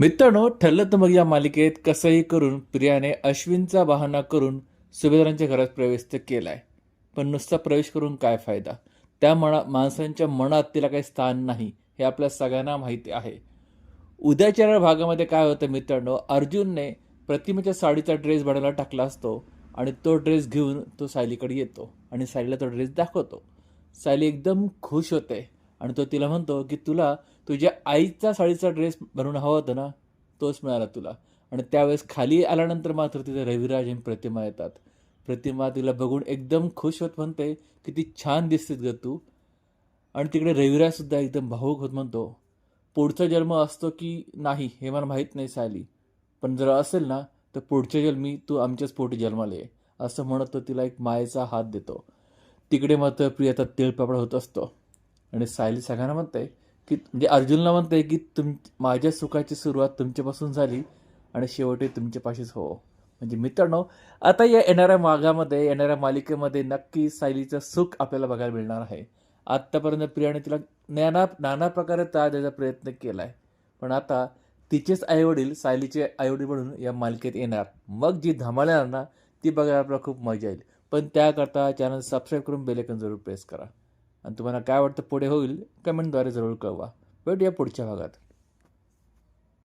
मित्रांनो ठरलं तर मग या मालिकेत कसंही करून प्रियाने अश्विनचा बहाणा करून सुभेदारांच्या घरात प्रवेश तर केलाय. पण नुसता प्रवेश करून काय फायदा? त्या मना माणसांच्या मनात तिला काही स्थान नाही हे आपल्या सगळ्यांना माहिती आहे. उद्याच्या भागामध्ये काय होतं मित्रांनो अर्जुनने प्रतिमेच्या साडीचा ड्रेस बनवायला टाकला असतो आणि तो ड्रेस घेऊन तो सायलीकडे येतो आणि सायलीला तो ड्रेस दाखवतो. सायली एकदम खुश होते. आणि तो तिला म्हणतो की तुला तुझ्या आईचा साडीचा ड्रेस भरून हवा होता ना तोच मिळाला तुला. आणि त्यावेळेस खाली आल्यानंतर मात्र तिथे रविराज आणि प्रतिमा येतात. प्रतिमा तिला बघून एकदम खुश होत म्हणते किती छान दिसतेस ग तू. आणि तिकडे रविराजसुद्धा एकदम भाऊक होत म्हणतो पुढचा जन्म असतो की नाही हे मला माहीत नाही सायली पण जर असेल ना तर पुढच्या जन्मी तू आमच्याच पोटी जन्माला. ये असं म्हणत तो तिला एक मायेचा हात देतो. तिकडे मात्र प्रियता तिळपापड होत असतो. आणि सायली सगळ्यांना म्हणते की म्हणजे अर्जुनला म्हणते की तुम माझ्या सुखाची सुरुवात तुमच्यापासून झाली आणि शेवटी तुमच्यापाशीच हो. म्हणजे मित्रांनो आता या येणाऱ्या मागामध्ये येणाऱ्या मालिकेमध्ये नक्की सायलीचं सुख आपल्याला बघायला मिळणार आहे. आत्तापर्यंत प्रियाने तिला नाना नाना प्रकारे त्रास द्यायचा प्रयत्न केला आहे पण आता तिचेच आईवडील सायलीचे आईवडील म्हणून या मालिकेत येणार. मग जी धमाल येणार ना ती बघायला आपल्याला खूप मजा येईल. पण त्याकरता चॅनल सबस्क्राईब करून बेलेकन जरूर प्रेस करा. आणि तुम्हाला काय वाटतं पुढे होईल? कमेंटद्वारे जरूर कळवा. भेटूया पुढच्या भागात.